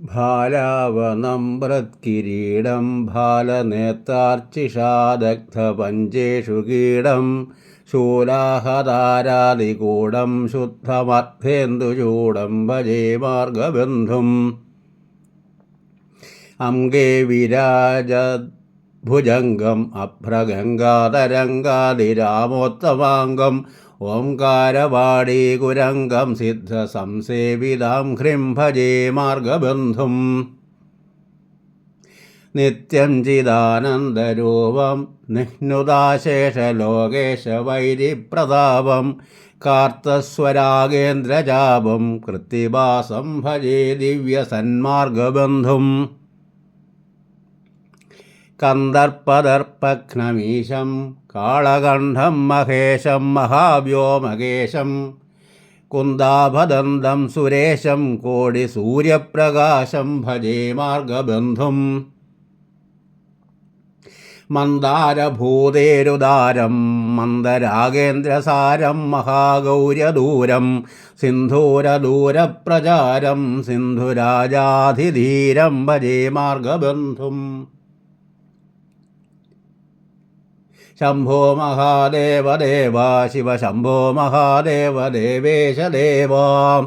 ഭാലാവനമ്രത്കിരീടം ഭാലനേത്താർച്ചിഷാദഗ്ധപഞ്ചേഷു കീടം ശൂലാഹതാരാദികൂടം ശുദ്ധമർത്ഥേന്ദുചൂടം ഭജേ മാർഗബന്ധും അംഗേ വിരാജഭുജംഗം അഭ്രഗംഗാതരംഗാതിരാമോത്തമാംഗം ഓംകാരവാടീകുരംഗം സിദ്ധസംസേവിതാം ഹ്രിം ഭജേ മാർഗബന്ധും. നിത്യം ചിദാനന്ദരൂപം നിഹ്നുദാശേഷലോകേശവൈരിപ്രതാപം കാർത്തസ്വരാഗേന്ദ്രജാപം കൃത്തിവാസം ഭജേ ദിവ്യസന്മാർഗബന്ധും. കന്ദർപ്പദർപ്പഘ്നമീശം കാളകണ്ഠം മഹേശം മഹാവ്യോമകേശം കുന്ദാഭദന്തം സുരേശം കോടിസൂര്യപ്രകാശം ഭജേ മാർഗബന്ധും. മന്ദാരഭൂതേരുദാരം മന്ദരാഗേന്ദ്രസാരം മഹാഗൗര്യദൂരം സിന്ധൂരദൂരപ്രചാരം സിന്ധുരാജാധിധീരം ഭജേ മാർഗബന്ധും. शम्भो महादेव देव शिव शम्भो महादेव देवेश देवा।